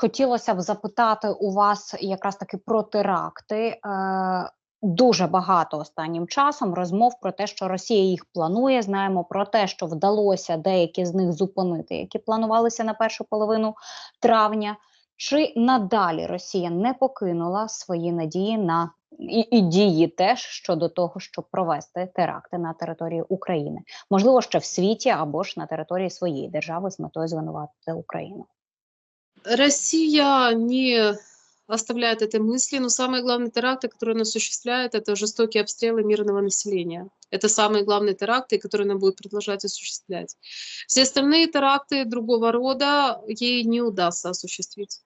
Хотілося б запитати у вас якраз таки про теракти. Е, Дуже багато останнім часом розмов про те, що Росія їх планує. Знаємо про те, що вдалося деякі з них зупинити, які планувалися на першу половину травня. Чи надалі Росія не покинула свої надії на і, і дії теж щодо того, щоб провести теракти на території України, можливо, ще в світі або ж на території своєї держави з метою звинуватити Україну? Россия не оставляет этой мысли, но самые главные теракты, которые она осуществляет, это жестокие обстрелы мирного населения. Это самые главные теракты, которые она будет продолжать осуществлять. Все остальные теракты другого рода ей не удастся осуществить.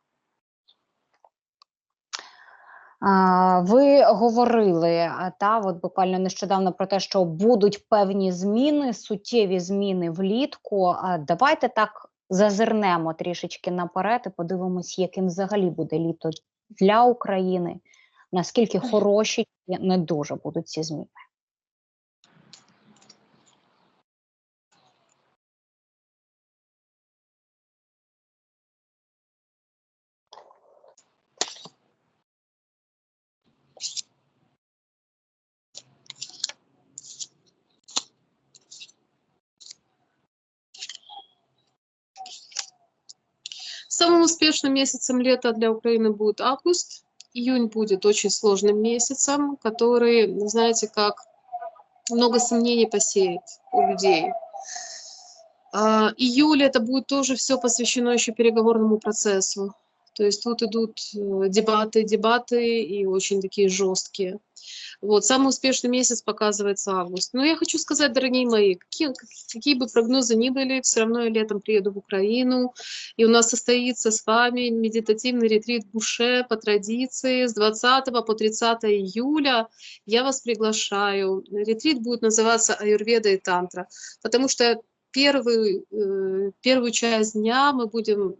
Ви говорили та от буквально нещодавно про те, що будуть певні зміни, суттєві зміни влітку. Давайте так зазирнемо трішечки наперед і подивимось, яким взагалі буде літо для України, наскільки хороші не дуже будуть ці зміни. Самым успешным месяцем лета для Украины будет август. Июнь будет очень сложным месяцем, который, знаете, как много сомнений посеет у людей. А, июль это будет тоже все посвящено еще переговорному процессу. То есть тут идут э, дебаты, дебаты и очень такие жесткие. Вот, самый успешный месяц показывается август. Но я хочу сказать, дорогие мои, какие, какие бы прогнозы ни были, все равно я летом приеду в Украину, и у нас состоится с вами медитативный ретрит в Буше по традиции с 20 по 30 июля. Я вас приглашаю. Ретрит будет называться Аюрведа и Тантра, потому что первую, э, первую часть дня мы будем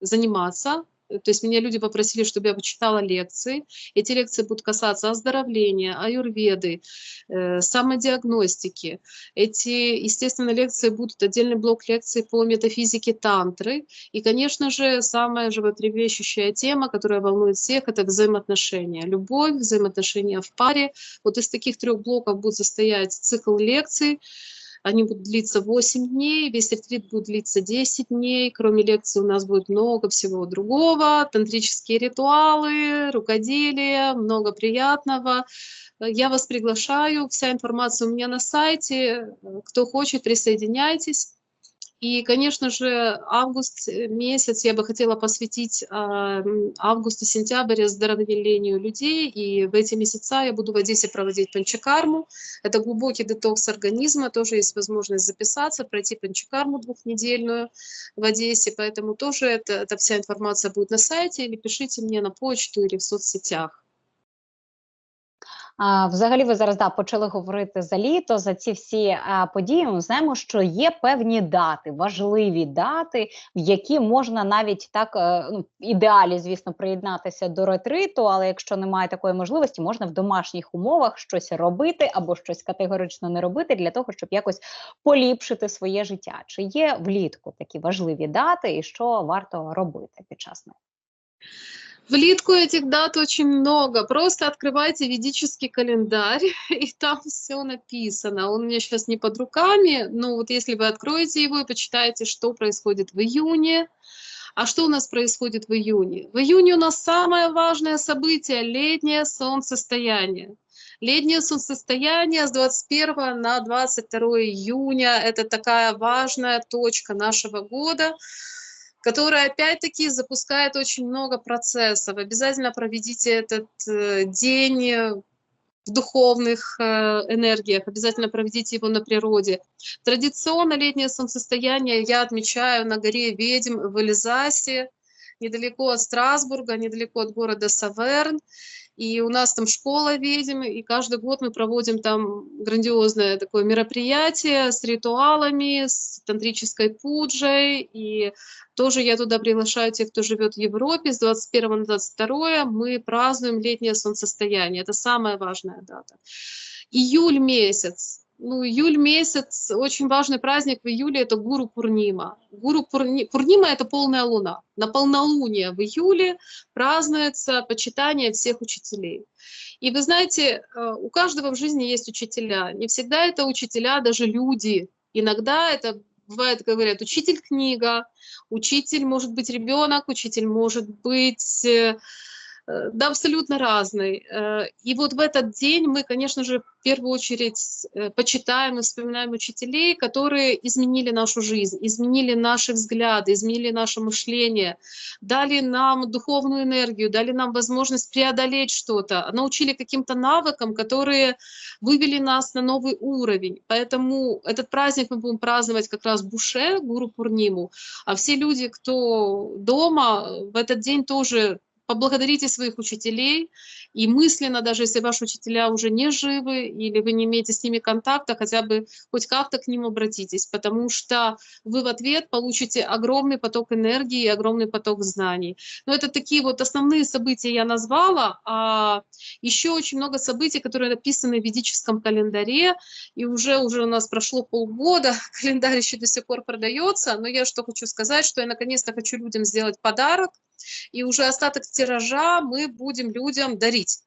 заниматься то есть меня люди попросили, чтобы я почитала лекции. Эти лекции будут касаться оздоровления, аюрведы, э, самодиагностики. Эти, естественно, лекции будут отдельный блок лекций по метафизике тантры. И, конечно же, самая животрепещущая тема, которая волнует всех, это взаимоотношения. Любовь, взаимоотношения в паре. Вот из таких трех блоков будет состоять цикл лекций, они будут длиться 8 дней, весь ретрит будет длиться 10 дней. Кроме лекции у нас будет много всего другого. Тантрические ритуалы, рукоделие, много приятного. Я вас приглашаю. Вся информация у меня на сайте. Кто хочет, присоединяйтесь. И, конечно же, август э, месяц я бы хотела посвятить э, августу, сентябрь здоровлению людей. И в эти месяца я буду в Одессе проводить панчакарму. Это глубокий детокс организма. Тоже есть возможность записаться, пройти панчакарму двухнедельную в Одессе. Поэтому тоже это, эта вся информация будет на сайте. Или пишите мне на почту или в соцсетях. Взагалі, ви зараз да, почали говорити за літо, за ці всі події. Ми знаємо, що є певні дати, важливі дати, в які можна навіть так е, ну, ідеалі, звісно, приєднатися до ретриту, але якщо немає такої можливості, можна в домашніх умовах щось робити або щось категорично не робити для того, щоб якось поліпшити своє життя. Чи є влітку такі важливі дати, і що варто робити під час них? Влитку этих дат очень много. Просто открывайте ведический календарь, и там все написано. Он у меня сейчас не под руками, но вот если вы откроете его и почитаете, что происходит в июне, а что у нас происходит в июне? В июне у нас самое важное событие – летнее солнцестояние. Летнее солнцестояние с 21 на 22 июня – это такая важная точка нашего года – которая опять-таки запускает очень много процессов. Обязательно проведите этот э, день в духовных э, энергиях, обязательно проведите его на природе. Традиционно летнее солнцестояние я отмечаю на горе Ведьм в Элизасе, недалеко от Страсбурга, недалеко от города Саверн. И у нас там школа ведьм, и каждый год мы проводим там грандиозное такое мероприятие с ритуалами, с тантрической пуджей. И тоже я туда приглашаю тех, кто живет в Европе. С 21 на 22 мы празднуем летнее солнцестояние. Это самая важная дата. Июль месяц Ну, июль месяц, очень важный праздник в июле – это Гуру Пурнима. Гуру Пурни... Пурнима – это полная луна. На полнолуние в июле празднуется почитание всех учителей. И вы знаете, э, у каждого в жизни есть учителя. Не всегда это учителя, даже люди. Иногда это бывает, говорят, учитель книга, учитель может быть ребенок, учитель может быть Э, да, абсолютно разный. Э, и вот в этот день мы, конечно же, в первую очередь э, почитаем и вспоминаем учителей, которые изменили нашу жизнь, изменили наши взгляды, изменили наше мышление, дали нам духовную энергию, дали нам возможность преодолеть что-то, научили каким-то навыкам, которые вывели нас на новый уровень. Поэтому этот праздник мы будем праздновать как раз Буше, Гуру Пурниму, а все люди, кто дома, в этот день тоже поблагодарите своих учителей и мысленно, даже если ваши учителя уже не живы или вы не имеете с ними контакта, хотя бы хоть как-то к ним обратитесь, потому что вы в ответ получите огромный поток энергии и огромный поток знаний. Но это такие вот основные события я назвала, а еще очень много событий, которые написаны в ведическом календаре, и уже, уже у нас прошло полгода, календарь еще до сих пор продается, но я что хочу сказать, что я наконец-то хочу людям сделать подарок, и уже остаток тиража мы будем людям дарить.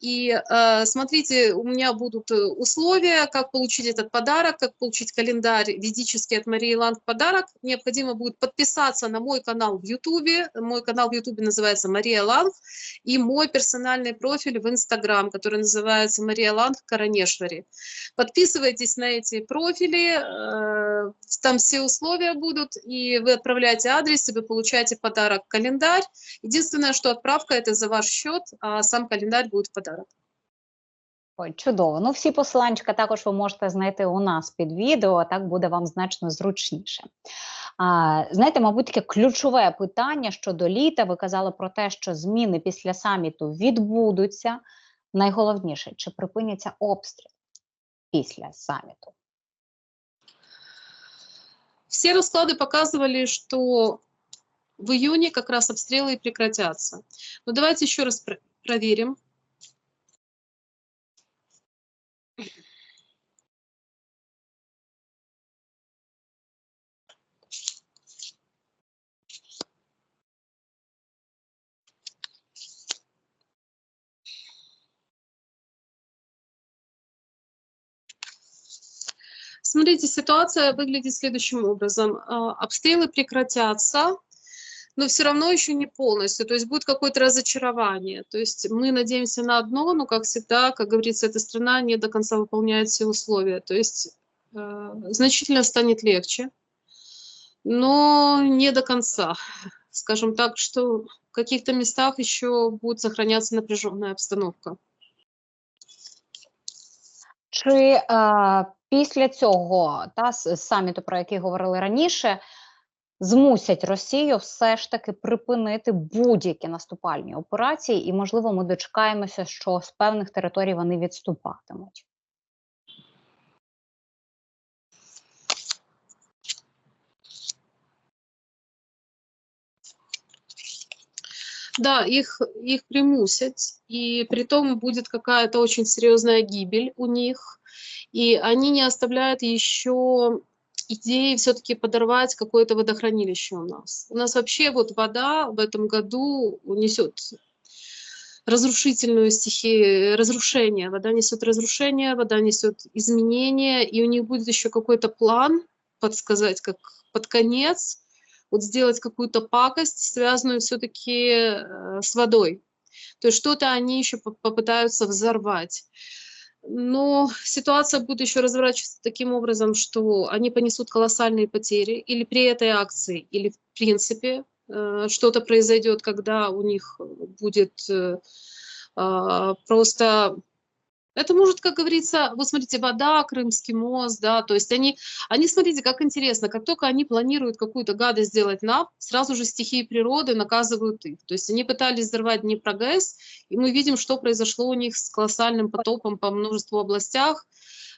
И э, смотрите, у меня будут э, условия, как получить этот подарок, как получить календарь ведический от Марии Ланг подарок. Необходимо будет подписаться на мой канал в Ютубе. Мой канал в Ютубе называется Мария Ланг. И мой персональный профиль в Инстаграм, который называется Мария Ланг Коронешвари. Подписывайтесь на эти профили, э, там все условия будут, и вы отправляете адрес, и вы получаете подарок календарь. Единственное, что отправка это за ваш счет, а сам календарь будет подарок подарок. Ой, чудово. Ну, всі посиланчика також ви можете знайти у нас під відео, а так буде вам значно зручніше. А, Знаєте, мабуть, таке ключове питання щодо літа. Ви казали про те, що зміни після саміту відбудуться. Найголовніше, чи припиняться обстріл після саміту? Все расклады показывали, что в июне как раз обстрелы прекратятся. Но давайте еще раз проверим. Смотрите, ситуация выглядит следующим образом. А, обстрелы прекратятся, но все равно еще не полностью. То есть будет какое-то разочарование. То есть мы надеемся на одно, но, как всегда, как говорится, эта страна не до конца выполняет все условия. То есть э, значительно станет легче, но не до конца. Скажем так, что в каких-то местах еще будет сохраняться напряженная обстановка. Чи е, після цього та саміту, про який говорили раніше, змусять Росію все ж таки припинити будь-які наступальні операції, і можливо, ми дочекаємося, що з певних територій вони відступатимуть. Да, их, их примусят, и при том будет какая-то очень серьезная гибель у них, и они не оставляют еще идеи все-таки подорвать какое-то водохранилище у нас. У нас вообще вот вода в этом году несет разрушительную стихию, разрушение. Вода несет разрушение, вода несет изменения, и у них будет еще какой-то план, подсказать, как под конец, вот сделать какую-то пакость, связанную все-таки э, с водой. То есть что-то они еще попытаются взорвать. Но ситуация будет еще разворачиваться таким образом, что они понесут колоссальные потери или при этой акции, или в принципе э, что-то произойдет, когда у них будет э, э, просто это может, как говорится, вот смотрите, вода, Крымский мост, да, то есть они, они, смотрите, как интересно, как только они планируют какую-то гадость сделать нам, сразу же стихии природы наказывают их. То есть они пытались взорвать Днепрогэс, и мы видим, что произошло у них с колоссальным потопом по множеству областях.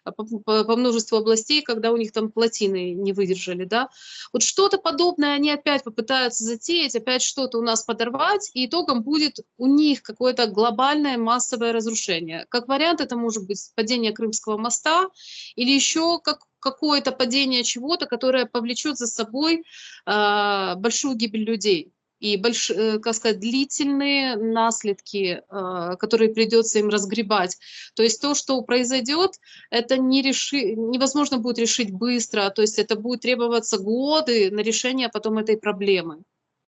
А, по, по- по множеству областей, когда у них там плотины не выдержали, да. Вот что-то подобное они опять попытаются затеять, опять что-то у нас подорвать, и итогом будет у них какое-то глобальное массовое разрушение. Как вариант это может быть падение Крымского моста или еще как какое-то падение чего-то, которое повлечет за собой э, большую гибель людей и больш, э, как сказать, длительные наследки, э, которые придется им разгребать. То есть то, что произойдет, это не реши, невозможно будет решить быстро, то есть это будет требоваться годы на решение потом этой проблемы.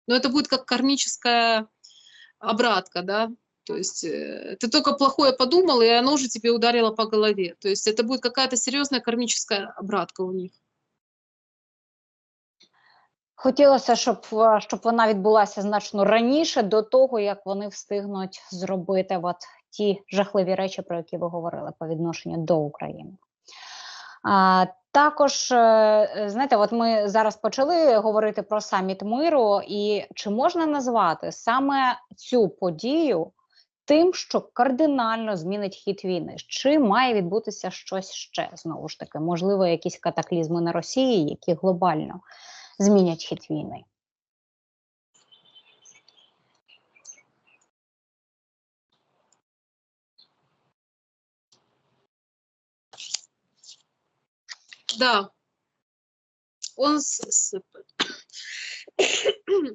Но это будет как кармическая обратка, да, то есть э, ты только плохое подумал, и оно уже тебе ударило по голове. То есть это будет какая-то серьезная кармическая обратка у них. Хотілося, щоб, е, щоб вона відбулася значно раніше, до того як вони встигнуть зробити от ті жахливі речі, про які ви говорили по відношенню до України. А, також, е, знаєте, от ми зараз почали говорити про саміт миру, і чи можна назвати саме цю подію тим, що кардинально змінить хід війни? Чи має відбутися щось ще знову ж таки? Можливо, якісь катаклізми на Росії, які глобально змінять хід війни? Да. Он,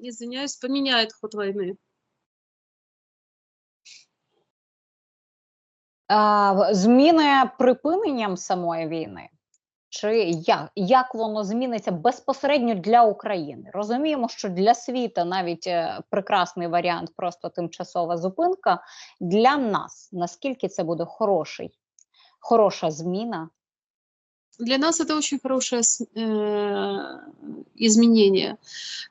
извиняюсь, поменяет ход войны. А, зміни припиненням самої війни? Чи як, як воно зміниться безпосередньо для України? Розуміємо, що для світу навіть е, прекрасний варіант, просто тимчасова зупинка. Для нас наскільки це буде хороший, хороша зміна? Для нас это очень хорошее с- э, изменение.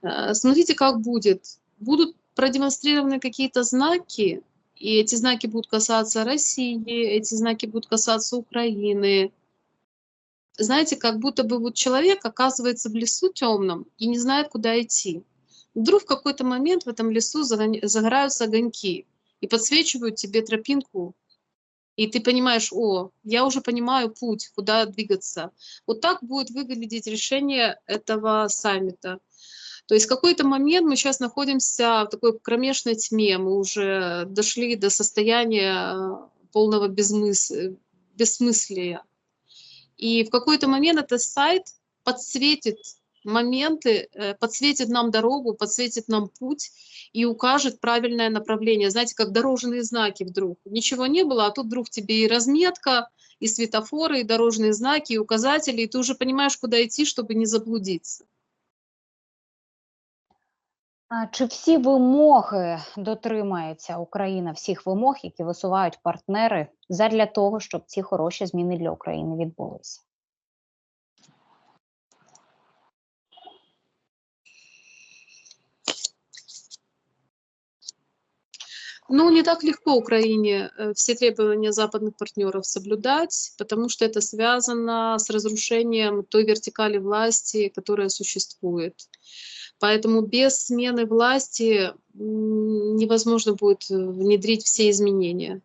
Э, Смотрите, как будет. Будут продемонстрированы какие-то знаки, и эти знаки будут касаться России, эти знаки будут касаться Украины. Знаете, как будто бы вот человек оказывается в лесу темном и не знает, куда идти. Вдруг в какой-то момент в этом лесу загораются огоньки и подсвечивают тебе тропинку и ты понимаешь, о, я уже понимаю путь, куда двигаться. Вот так будет выглядеть решение этого саммита. То есть в какой-то момент мы сейчас находимся в такой кромешной тьме, мы уже дошли до состояния э, полного безмыс... бессмыслия. И в какой-то момент этот сайт подсветит моменты, э, подсветит нам дорогу, подсветит нам путь и укажет правильное направление. Знаете, как дорожные знаки вдруг. Ничего не было, а тут вдруг тебе и разметка, и светофоры, и дорожные знаки, и указатели, и ты уже понимаешь, куда идти, чтобы не заблудиться. А Чи всі вимоги дотримається Україна всіх вимог, які висувають партнери, задля того, щоб ці хороші зміни для України відбулися? Ну, не так легко Украине э, все требования западных партнеров соблюдать, потому что это связано с разрушением той вертикали власти, которая существует. Поэтому без смены власти невозможно будет внедрить все изменения.